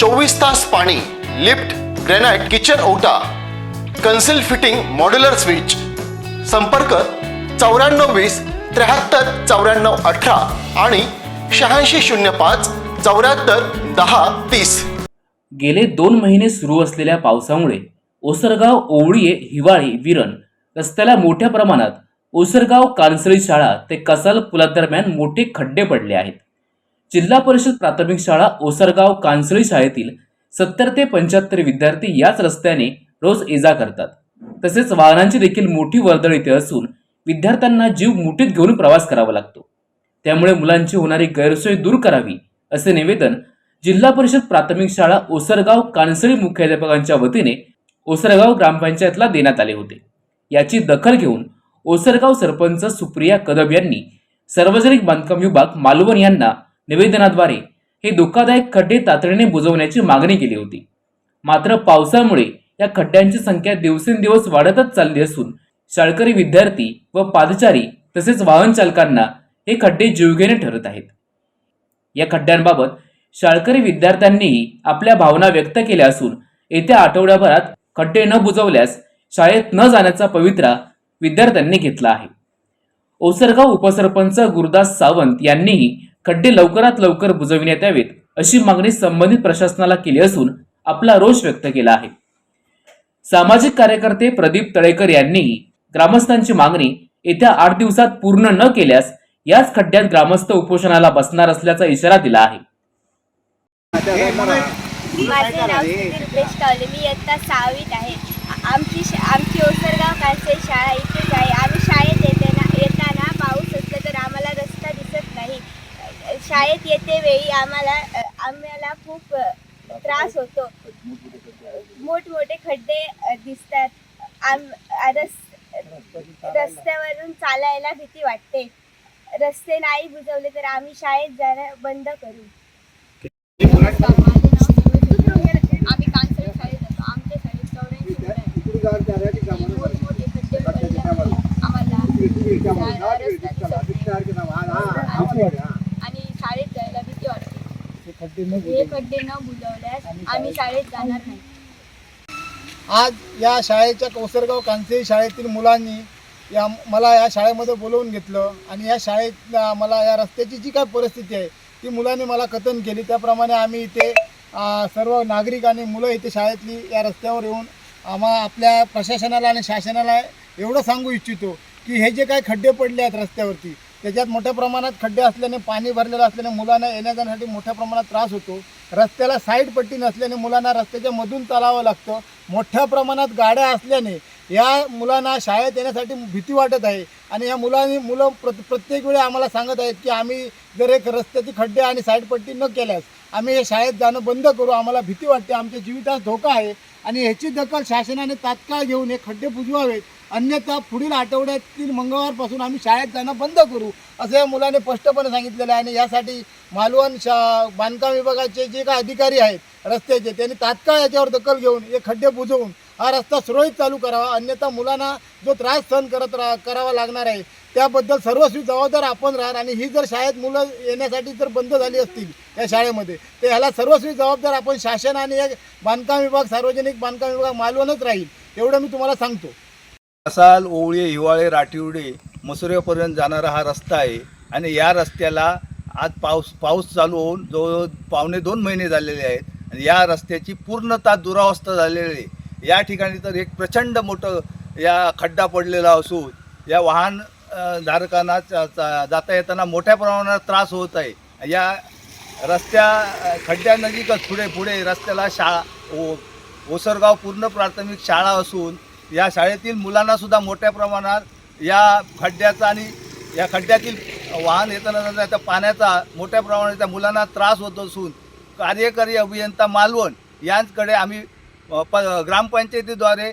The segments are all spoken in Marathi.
चोवीस तास पाणी लिफ्ट ग्रेनाइट किचन ओटा कन्सिल फिटिंग मॉड्युलर स्विच. संपर्क चौऱ्याण्णव वीस त्र्याहत्तर चौऱ्याण्णव अठरा आणि शहाऐंशी शून्य पाच चौऱ्याहत्तर दहा तीस. गेले दोन महिने सुरू असलेल्या पावसामुळे ओसरगाव ओवळीये हिवाळी विरण. रस्त्याला मोठ्या प्रमाणात ओसरगाव कानसळी शाळा ते कसाल पुलादरम्यान मोठे खड्डे पडले आहेत. जिल्हा परिषद प्राथमिक शाळा ओसरगाव कांसळी शाळेतील सत्तर ते पंच्याहत्तर विद्यार्थी याच रस्त्याने रोज ये जा करतात. तसेच वाहनांची देखील मोठी वर्दळ इथे असून विद्यार्थ्यांना जीव मुठीत घेऊन प्रवास करावा लागतो. त्यामुळे मुलांची होणारी गैरसोय दूर करावी असे निवेदन जिल्हा परिषद प्राथमिक शाळा ओसरगाव कानसळी मुख्याध्यापकांच्या वतीने ओसरगाव ग्रामपंचायतला देण्यात आले होते. याची दखल घेऊन ओसरगाव सरपंच सुप्रिया कदम यांनी सार्वजनिक बांधकाम विभाग मालवण यांना निवेदनाद्वारे हे धोकादायक खड्डे तातडीने बुजवण्याची मागणी केली होती. मात्र पावसामुळे या खड्ड्यांची संख्या दिवसेंदिवस वाढतच चालली असून शाळकरी विद्यार्थी व पादचारी तसेच वाहन चालकांना हे खड्डे जीवघेणे ठरत आहेत. या खड्ड्यांबाबत शाळकरी विद्यार्थ्यांनीही आपल्या भावना व्यक्त केल्या असून येत्या आठवड्याभरात खड्डे न बुजवल्यास शाळेत न जाण्याचा पवित्रा विद्यार्थ्यांनी घेतला आहे. ओसरगाव उपसरपंच गुरुदास सावंत यांनीही खड्डे लवकरात लवकर बुजविण्यात यावेत अशी मागणी संबंधित प्रशासनाला केली असून आपला रोष व्यक्त केला आहे. सामाजिक कार्यकर्ते प्रदीप तळेकर यांनीही ग्रामस्थांची मागणी येत्या आठ दिवसात पूर्ण न केल्यास याच खड्ड्यात ग्रामस्थ उपोषणाला बसणार असल्याचा इशारा दिला आहे. माझे नाव रुपेश कावले मी इयत्ता सहावीत आहे. आमची आमची ओसरगाव कालसे शाळा इथेच आहे आम्ही शाळेत येते ना येताना पाऊस असलं तर आम्हाला रस्ता दिसत नाही अ, शाळेत येते वेळी आम्हाला आम्हाला खूप त्रास होतो. मोठमोठे खड्डे दिसतात. आम रस रस्त्यावरून चालायला भीती वाटते. रस्ते नाही बुजवले तर आम्ही शाळेत जाणं बंद करू. आम्ही कांसळी शाळेत जातो. आमच्या शाळेत चौऱ्याऐंशी. आम्हाला जायला रस्ता दिसत नाही. आणि शाळेत जायला भीती वाटते हे खड्डे न बुजवल्यास आम्ही शाळेत जाणार नाही. आज या शाळेच्या कोसरगाव कांसे शाळेतील मुलांनी या मला या शाळेमध्ये बोलवून घेतलं आणि या शाळेत मला या रस्त्याची जी काय परिस्थिती आहे ती मुलांनी मला कथन केली. त्याप्रमाणे आम्ही इथे सर्व नागरिक आणि मुलं इथे शाळेतली या रस्त्यावर येऊन आम्हा आपल्या प्रशासनाला आणि शासनाला एवढं सांगू इच्छितो की हे जे काही खड्डे पडले आहेत रस्त्यावरती त्याच्यात मोठ्या प्रमाणात खड्डे असल्याने पाणी भरलेलं असल्याने मुलांना येण्या जाण्यासाठी मोठ्या प्रमाणात त्रास होतो. रस्त्याला साईड पट्टी नसल्याने मुलांना रस्त्याच्या मधून चालावं लागतं. मोठ्या प्रमाणात गाड्या असल्याने या मुलांना शाळेत येण्यासाठी भीती वाटत आहे. आणि या मुलांनी मुलं प्र प्रत्येक वेळी आम्हाला सांगत आहेत की आम्ही जर एक रस्त्याची खड्डे आणि साईड पट्टी न केल्यास आम्ही हे शाळेत जाणं बंद करू. आम्हाला भीती वाटते. आमच्या जीवितास धोका आहे. आणि ह्याची दखल शासनाने तात्काळ घेऊन हे खड्डे बुजवावेत. अन्यथा पुढील आठवड्यातील मंगळवारपासून आम्ही शाळेत जाणं बंद करू असं या मुलाने स्पष्टपणे सांगितलेलं आहे. आणि यासाठी मालवण शा बांधकाम विभागाचे जे काही अधिकारी आहेत रस्त्याचे त्यांनी तात्काळ याच्यावर दखल घेऊन हे खड्डे बुजवून हा रस्ता सुरळीत चालू करावा. अन्यथा मुलांना जो त्रास सहन करत रा करावा लागणार आहे त्याबद्दल सर्वस्वी जबाबदार आपण राहणार आणि ही जर शाळेत मुलं येण्यासाठी जर बंद झाली असतील या शाळेमध्ये तर ह्याला सर्वस्वी जबाबदार आपण शासन आणि बांधकाम विभाग सार्वजनिक बांधकाम विभाग मालवणच राहील एवढं मी तुम्हाला सांगतो. असाल ओवळे हिवाळे राटिवडे मसुऱ्यापर्यंत जाणारा हा रस्ता आहे. आणि या रस्त्याला आज पाऊस पाऊस चालू होऊन जवळजवळ पावणे दोन महिने झालेले आहेत. आणि या रस्त्याची पूर्णतः दुरावस्था झालेली आहे. या ठिकाणी तर एक प्रचंड मोठं या खड्डा पडलेला असून या वाहन धारकांना जाता येताना मोठ्या प्रमाणात त्रास होत आहे. या रस्त्या खड्ड्यानजीकच पुढे पुढे रस्त्याला शाळा ओ ओसरगाव पूर्ण प्राथमिक शाळा असून या शाळेतील मुलांना सुद्धा मोठ्या प्रमाणात या खड्ड्याचा आणि या खड्ड्यातील वाहन येताना त्या पाण्याचा मोठ्या प्रमाणात त्या मुलांना त्रास होत असून कार्यकारी अभियंता मालवण यांकडे आम्ही प ग्रामपंचायतीद्वारे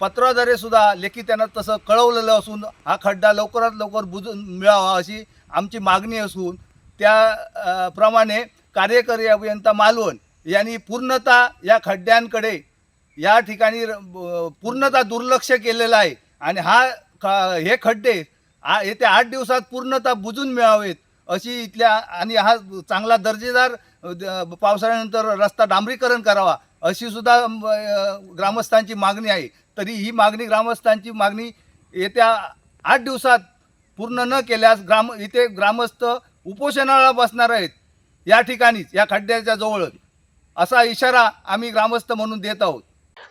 पत्राद्वारे सुद्धा लेखी त्यांना तसं कळवलेलं असून हा खड्डा लवकरात लवकर बुजून मिळावा अशी आमची मागणी असून त्या प्रमाणे कार्यकारी अभियंता मालवण यांनी पूर्णतः या खड्ड्यांकडे या ठिकाणी र- पूर्णतः दुर्लक्ष केलेलं आहे. आणि हा ख- हे खड्डे आ येत्या आठ दिवसात पूर्णतः बुजून मिळावेत अशी इथल्या आणि हा चांगला दर्जेदार द- पावसाळ्यानंतर रस्ता डांबरीकरण करावा अशी सुद्धा ग्रामस्थांची मागणी आहे. तरी ही मागणी ग्रामस्थांची मागणी येत्या आठ दिवसात पूर्ण न केल्यास ग्राम इथे ग्रामस्थ उपोषणाला बसणार आहेत. या ठिकाणीच या खड्ड्याच्या जवळच. असा इशारा आम्ही ग्रामस्थ म्हणून देत आहोत.